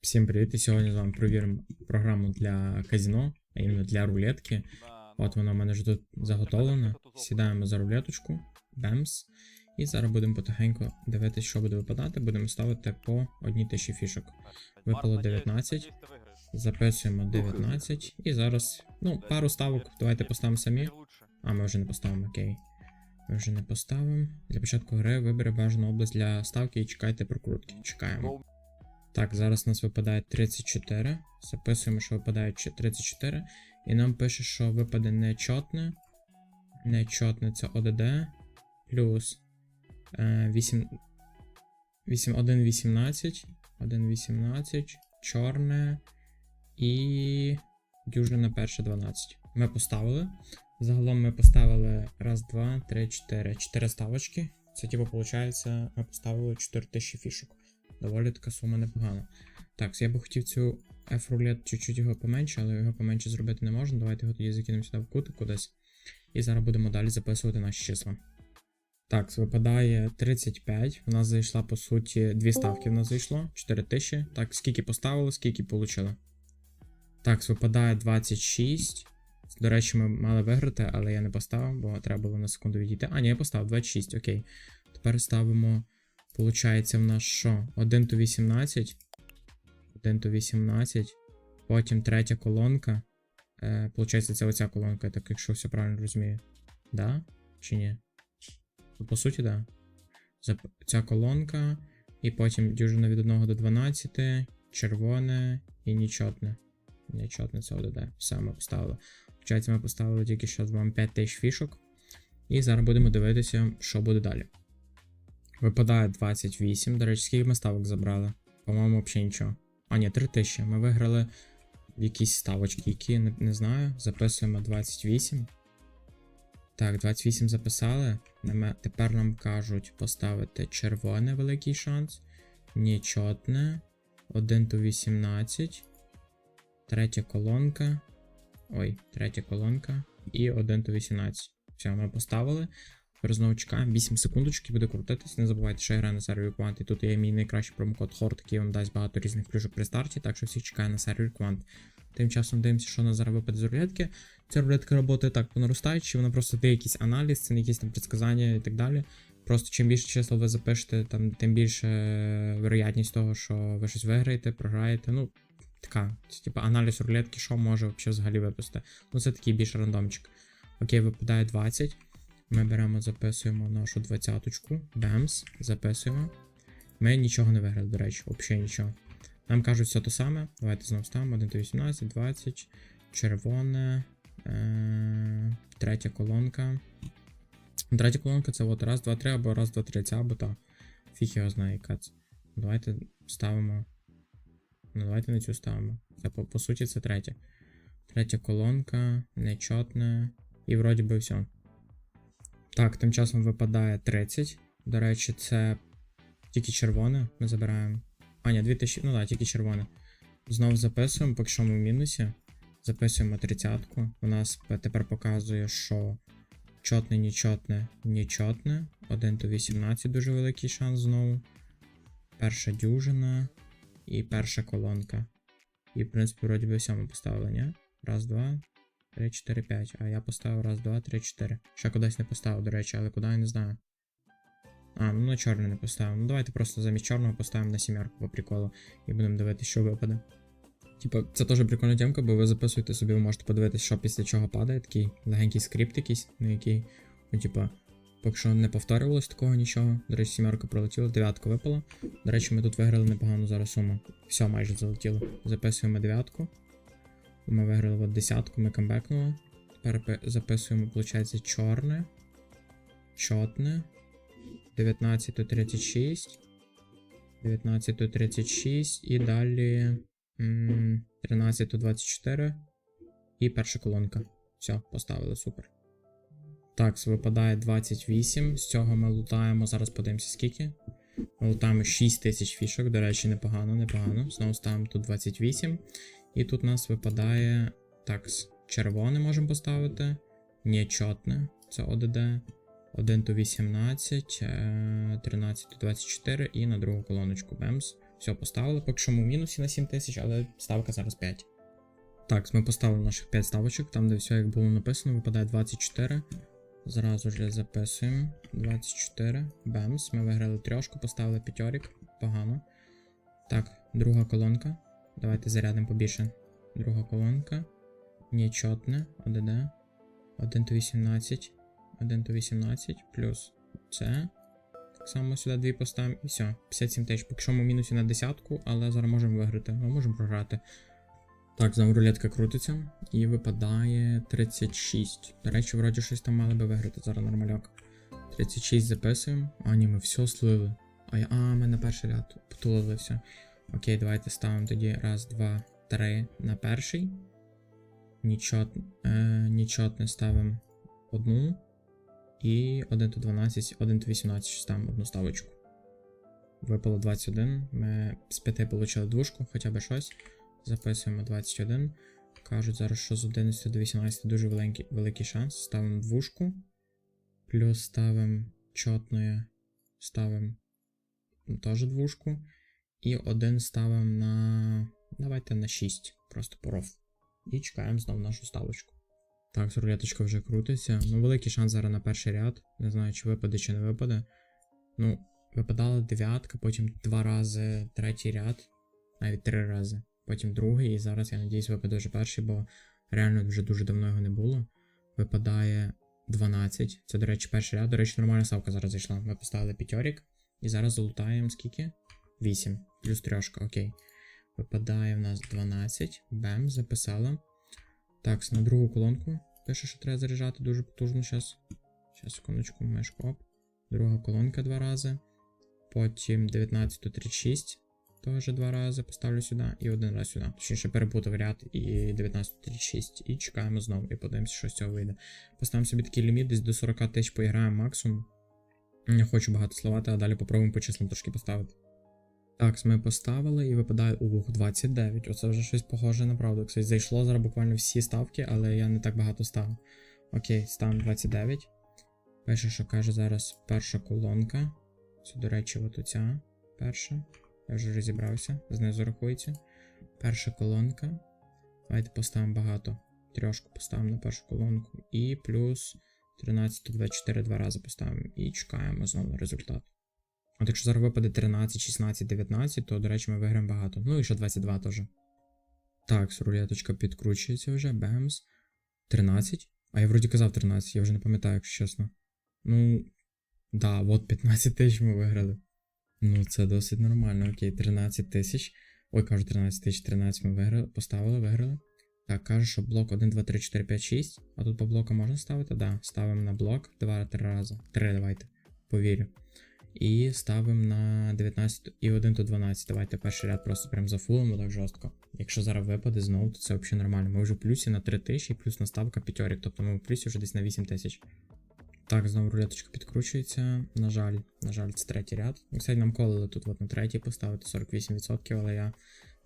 Всім привіт! І сьогодні з вами провіримо програму для казино, а іменно для рулетки. От вона в мене вже тут заготовлена. Сідаємо за рулеточку, бемс. І зараз будемо потихеньку дивитися, що буде випадати. Будемо ставити по одній тисячі фішок. Випало 19. Записуємо 19. І зараз, ну, пару ставок. Давайте поставимо самі. А, ми вже не поставимо, окей. Ми вже не поставимо. Для початку гри вибери бажану область для ставки і чекайте прокрутки. Чекаємо. Так, зараз у нас випадає 34. Записуємо, що випадає 34. І нам пише, що випаде нечотне. Нечотне це ОДД. Плюс е, 8, 8, 1, 18. 1, 18. Чорне. І дюжина перша 12. Ми поставили. Загалом ми поставили раз, два, три, чотири. Чотири ставочки. Це типу, виходить, ми поставили 4000 фішок. Доволі така сума непогана. Так, я би хотів цю F-рулет чуть-чуть його поменше, але його поменше зробити не можна. Давайте його тоді закинемо сюди в кутик кудись. І зараз будемо далі записувати наші числа. Так, випадає 35. У нас зайшла, по суті, дві ставки в нас зайшло. 4000. Так, скільки поставили, скільки получили. Так, випадає 26. До речі, ми мали виграти, але я не поставив, бо треба було на секунду відійти. А, ні, я поставив 26, окей. Тепер ставимо. Получається в нас що? 1 то 18. 1 то 18. Потім третя колонка. Е, получається, це оця колонка, так якщо все правильно розумію. Да? Чи ні? Ну, По суті, да. Ця колонка. І потім дюжина від 1 до 12. Червоне і нічотне. Нічотне це ОДД. Все ми поставили. Получається, ми поставили тільки що вами 5000 фішок. І зараз будемо дивитися, що буде далі. Випадає 28. До речі, скільки ми ставок забрали? По-моєму, взагалі нічого. А, ні, 3000. Ми виграли якісь ставочки, які не, не знаю. Записуємо 28. Так, 28 записали. Тепер нам кажуть поставити червоне великий шанс. Нічотне. 1 то 18. Третя колонка. Ой, третя колонка. І 1 то 18. Все, ми поставили. Чекаємо 8 секундочок і буде крутитись. Не забувайте, що я граю на сервері Quant. І тут є мій найкращий промокод HORT, який вам дасть багато різних плюшок при старті, так що всіх чекаю на сервері Quant. Тим часом дивимося, що у нас зараз випаде з рулетки. Ця рулетка працює так по наростаючій, вона просто дає якийсь аналіз, це не якісь там предсказання і так далі. Просто чим більше числа ви запишете, там, тим більше е, вероятність того, що ви щось виграєте, програєте. Ну, така, це, типу, аналіз рулетки, що може взагалі випасти. Ну, це такий більш рандомчик. Окей, випадає 20. Ми беремо, записуємо нашу двадцяточку. Бемс, записуємо. Ми нічого не виграли, до речі, взагалі нічого. Нам кажуть все те саме. Давайте знову ставимо 1 до 18, 20, червоне, е- третя колонка. Третя колонка це от раз, два, три, або раз, два, три, ця або та. Фіг його знає, яка це. Давайте ставимо. Ну, давайте на цю ставимо. Це по, по суті це третя. Третя колонка, нечотне. І вроді би все. Так, тим часом випадає 30. До речі, це тільки червоне. Ми забираємо. А, ні, 2000. Ну так, тільки червоне. Знову записуємо, поки що ми в мінусі. Записуємо тридцятку. У нас тепер показує, що чотне, нічотне, нічотне. 1 до 18 дуже великий шанс знову. Перша дюжина і перша колонка. І, в принципі, вроді би поставили, ні? Раз, два, 3, 4, 5. А я поставив раз, два, три, 4. Ще кудись не поставив, до речі, але куди я не знаю. А, ну на чорне не поставив. Ну давайте просто замість чорного поставимо на сімерку по приколу і будемо дивитися, що випаде. Типа, це теж прикольна тємка, бо ви записуєте собі, ви можете подивитися, що після чого падає, такий легенький скрипт якийсь, ну який, ну, типа, поки що не повторювалось такого нічого. До речі, сімерка пролетіла, дев'ятка випала. До речі, ми тут виграли непогану зараз суму. Все майже залетіло. Записуємо дев'ятку. Ми виграли от десятку, ми камбекнули. Тепер записуємо, виходить, чорне. Чотне. 19 то 36. 19 то 36. І далі. м, 13 то 24. І перша колонка. Все, поставили, супер. Так, випадає 28. З цього ми лутаємо. Зараз подивимося, скільки. Ми лутаємо 6 тисяч фішок. До речі, непогано, непогано. Знову ставимо тут 28. І тут у нас випадає. Так, червоне можемо поставити. Нечотне. Це ОДД. 1 то 18, е, 13 то 24 і на другу колоночку Бемс. Все, поставили. Поки що ми в мінусі на 7 тисяч, але ставка зараз 5. Так, ми поставили наших 5 ставочок, там де все як було написано, випадає 24. Зразу ж записуємо. 24. Бемс. Ми виграли трьошку, поставили п'ятьорік. Погано. Так, друга колонка. Давайте зарядимо побільше. Друга колонка. Нечотне. ОДД. 1 то 18. 1 то 18. Плюс це. Так само сюди дві поставимо і все. 57 тисяч. Поки що ми в мінусі на десятку, але зараз можемо виграти. Ми можемо програти. Так, знову рулетка крутиться і випадає 36. До речі, вроді щось там мали би виграти зараз нормальок. 36 записуємо. А, ні, ми все слили. А, я- а ми на перший ряд потулили. Окей, давайте ставимо тоді раз, два, три на перший. Нічот, е, нічотне ставимо одну. І 1 то 12, 1 то 18 ставимо одну ставочку. Випало 21. Ми з 5 отримали двушку, хоча б щось. Записуємо 21. Кажуть зараз, що з 11 до 18 дуже великий, великий шанс. Ставимо двушку. Плюс ставимо чотної. Ставимо теж двушку. І один ставимо на. Давайте на 6. Просто поров. І чекаємо знову нашу ставочку. Так, рулеточка вже крутиться. Ну, великий шанс зараз на перший ряд. Не знаю, чи випаде, чи не випаде. Ну, випадала дев'ятка, потім два рази третій ряд, навіть три рази. Потім другий, і зараз я надіюсь, випаде вже перший, бо реально вже дуже давно його не було. Випадає 12. Це, до речі, перший ряд. До речі, нормальна ставка зараз зайшла. Ми поставили п'ятьорік. І зараз залутаємо скільки? 8. Плюс трьошка, окей. Випадає в нас 12. Бем, записали. Так, на другу колонку. Пише, що треба заряджати дуже потужно зараз. Зараз, секундочку, мешку оп. Друга колонка два рази. Потім 1936. Теж два рази поставлю сюди і один раз сюди. Точніше перепутав ряд і 1936. І чекаємо знову і подивимося, що з цього вийде. Поставимо собі такий ліміт, десь до 40 тисяч поіграємо максимум. Не хочу багато словати, а далі попробуємо по числам трошки поставити. Так, ми поставили і випадає ух, 29. Оце вже щось похоже на правду. Кстати, зайшло зараз буквально всі ставки, але я не так багато ставив. Окей, ставимо 29. Перше, що каже зараз перша колонка. Це, до речі, от оця перша. Я вже розібрався, знизу рахується. Перша колонка. Давайте поставимо багато. Трьошку поставимо на першу колонку. І плюс 13 24 два рази поставимо. І чекаємо знову на результат. От якщо зараз випаде 13, 16, 19, то, до речі, ми виграємо багато. Ну і ще 22 теж. Так, рулеточка підкручується вже. Бемс. 13. А я вроді казав 13, я вже не пам'ятаю, якщо чесно. Ну. Да, от 15 тисяч ми виграли. Ну, це досить нормально. Окей, 13 тисяч. Ой, кажу, 13 тисяч, 13 ми виграли, поставили, виграли. Так, кажу, що блок 1, 2, 3, 4, 5, 6. А тут по блоку можна ставити? Да, ставимо на блок 2-3 рази. 3 давайте. Повірю. І ставимо на 19 і 1 до 12. Давайте перший ряд просто прям зафулимо так жорстко. Якщо зараз випаде знову, то це взагалі нормально. Ми вже в плюсі на 3 тисячі, плюс наставка п'ятьорік. Тобто ми в плюсі вже десь на 8 тисяч. Так, знову рулеточка підкручується. На жаль, на жаль, це третій ряд. Кстати, нам колили тут от на третій поставити 48%, але я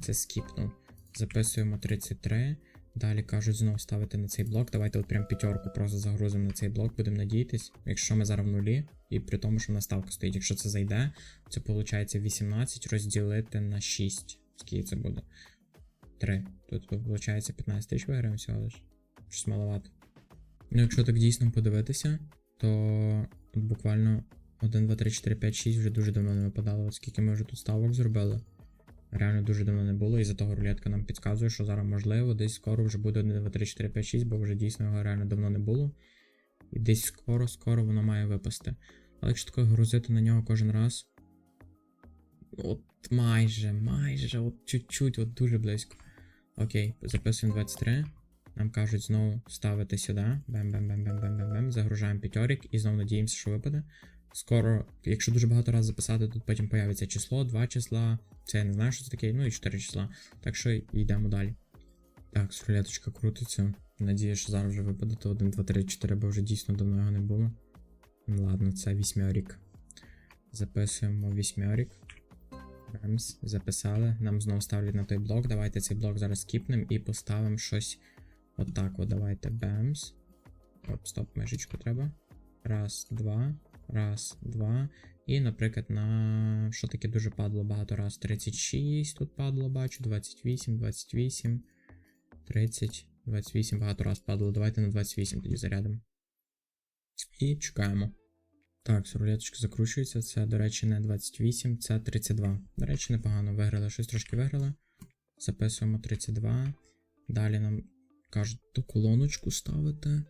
це скіпнув. Записуємо 33. Далі кажуть, знову ставити на цей блок. Давайте от прям п'ятерку просто загрузимо на цей блок, будемо надіятись. Якщо ми зараз в нулі, і при тому, що в ставка стоїть. Якщо це зайде, це виходить 18 розділити на 6. Скільки це буде? 3. Тут виходить 15 тисяч виграємо всього лиш. Щось маловато. Ну, якщо так дійсно подивитися, то от буквально 1, 2, 3, 4, 5, 6 вже дуже давно не випадало. От скільки ми вже тут ставок зробили. Реально дуже давно не було, і за того рулетка нам підказує, що зараз можливо, десь скоро вже буде 1, 2, 3, 4, 5, 6, бо вже дійсно його реально давно не було. І десь скоро-скоро воно має випасти. Але якщо таке грузити на нього кожен раз. От майже, майже, от чуть-чуть, от дуже близько. Окей, записуємо 23. Нам кажуть знову ставити сюди. Бем-бем-бем-бем-бем-бем. Загружаємо п'ятьорік і знову надіємося, що випаде. Скоро, якщо дуже багато разів записати, тут потім появиться число, два числа. Це я не знаю, що це таке, ну і 4 числа. Так що йдемо далі. Так, рулеточка крутиться. Надію, що зараз вже випаде то 1, 2, 3, 4, бо вже дійсно давно його не було. Ладно, це вісьмьорік. Записуємо вісьмьорік. Бемс, записали. Нам знову ставлять на той блок. Давайте цей блок зараз скіпнемо і поставимо щось отак. От давайте бемс. Оп, стоп, межечку треба. Раз, два. Раз, два. І, наприклад, на що таке дуже падло багато раз. 36 тут падло, бачу, 28, 28, 30, 28 багато раз падло. Давайте на 28 тоді зарядимо. І чекаємо. Так, рулеточка закручується. Це, до речі, не 28, це 32. До речі, непогано виграли. Щось трошки виграли. Записуємо 32. Далі нам кажуть ту колоночку ставити.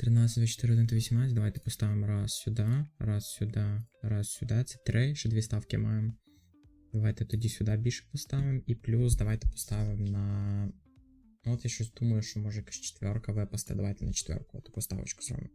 13, 24, 1, 18. Давайте поставимо раз сюди, раз сюди, раз сюди. Це 3, ще дві ставки маємо. Давайте тоді сюди більше поставимо. І плюс давайте поставимо на. Ну, От я щось думаю, що може якась четверка випасти. Давайте на четверку таку ставочку зробимо.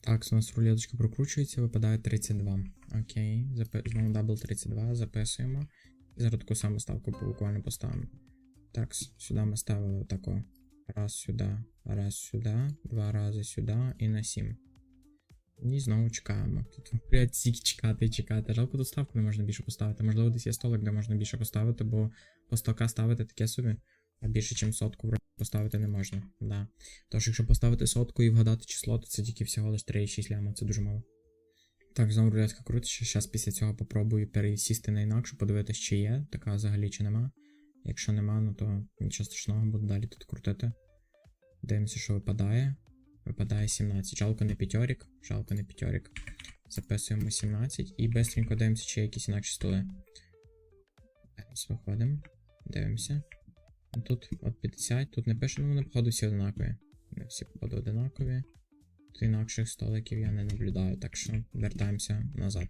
Так, у нас рулеточка прокручується, випадає 32. Окей, знову дабл 32, записуємо. Зараз таку саму ставку буквально поставимо. Так, сюди ми ставили тако. Раз сюди, раз сюди, два рази сюди і на 7. І знову чекаємо. Тут блядь, стільки чекати і чекати. Жалко тут ставку не можна більше поставити. Можливо, десь є столик, де можна більше поставити, бо по столка ставити таке собі. А більше, ніж сотку поставити не можна. Да. Тож, якщо поставити сотку і вгадати число, то це тільки всього лише 3,6 ляма, це дуже мало. Так, знову рулетка крутиться. Зараз після цього попробую пересісти на інакшу, подивитися, чи є, така взагалі чи нема. Якщо нема, ну то нічого страшного, буду далі тут крутити. Дивимося, що випадає. Випадає 17. Жалко не п'ятьорік. Жалко не п'ятьорік. Записуємо 17 і бистренько дивимося, чи є якісь інакші столи. Зараз виходимо. Дивимося. Ну, Тут от 50, тут не пише, ну вони походу всі однакові. Не всі походу однакові. Тут інакших столиків я не наблюдаю, так що вертаємося назад.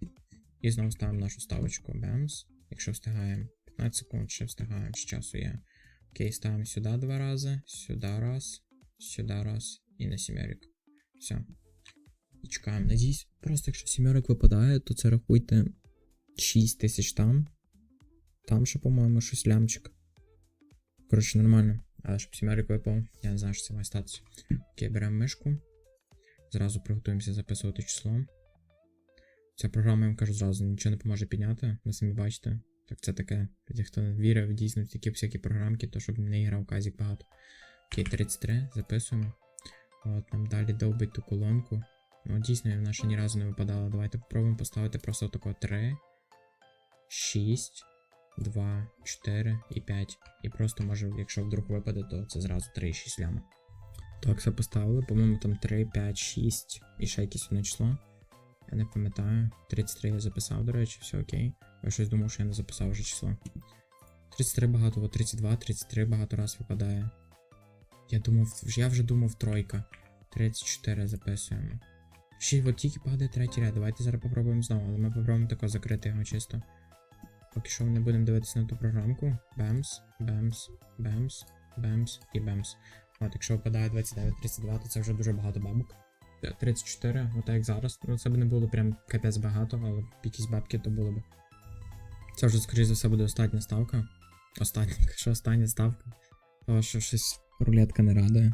І знову ставимо нашу ставочку Бемс. Якщо встигаємо 15 секунд, ще встигаємо, ще часу є. Окей, ставимо сюди два рази, сюди раз, сюди раз і на сімерик. Все. І чекаємо. Надіюсь, просто якщо сімерик випадає, то це рахуйте 6 тисяч там. Там ще, по-моєму, щось лямчик. Коротше, нормально. Але щоб сімерик випав, я не знаю, що це має статися. Окей, беремо мишку. Зразу приготуємося записувати число. Ця програма, я вам кажу, зразу нічого не поможе підняти, ви самі бачите. Так це таке, тоді хто вірив дійсно такі всякі програмки, то щоб не грав казік багато. Окей, 33, записуємо. От нам далі довбить ту колонку. Ну, дійсно, вона ще ні разу не випадала. Давайте попробуємо поставити просто тако 3, 6, 2, 4 і 5. І просто може, якщо вдруг випаде, то це зразу 3 і 6 ляма. Так, все поставили. По-моєму, там 3, 5, 6 і ще якесь одне число. Я не пам'ятаю. 33 я записав, до речі, все окей. Я щось думав, що я не записав вже число. 33 багато, от 32, 33 багато раз випадає. Я думав, я вже думав тройка. 34 записуємо. Ще от тільки падає третій ряд. Давайте зараз попробуємо знову, але ми попробуємо тако закрити його чисто. Поки що не будемо дивитися на ту програмку. Бемс, бемс, бемс, бемс і бемс. От, якщо випадає 29-32, то це вже дуже багато бабок. 34, от як зараз. Ну це б не було прям капець багато, але якісь бабки то було б. Це вже, скоріш за все, буде остання ставка. Остання, що остання ставка. Тому що щось рулетка не радує.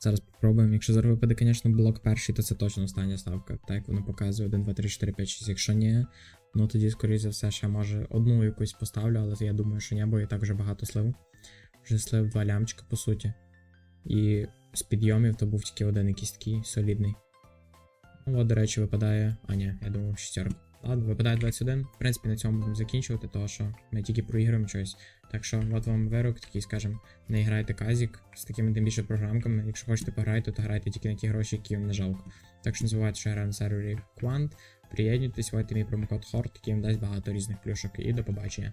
Зараз попробуємо. Якщо зараз випаде, звісно, блок перший, то це точно остання ставка. Так як воно показує 1, 2, 3, 4, 5, 6. Якщо ні, ну тоді, скоріш за все, ще може одну якусь поставлю, але я думаю, що ні, бо і так вже багато слив. Вже слив два лямчика, по суті. І з підйомів то був тільки один якийсь такий солідний. Ну, от, до речі, випадає. А, ні, я думав, шістерка. Ладно, випадає 21. В принципі, на цьому будемо закінчувати, тому що ми тільки проіграємо щось. Так що, от вам вирок, такий, скажем, не грайте казік з такими тим більше програмками. Якщо хочете пограти, то грайте тільки на ті гроші, які вам не жалко. Так що забувайте, що я граю на сервері Quant. Приєднуйтесь, вводьте мій промокод HORD, який вам дасть багато різних плюшок. І до побачення.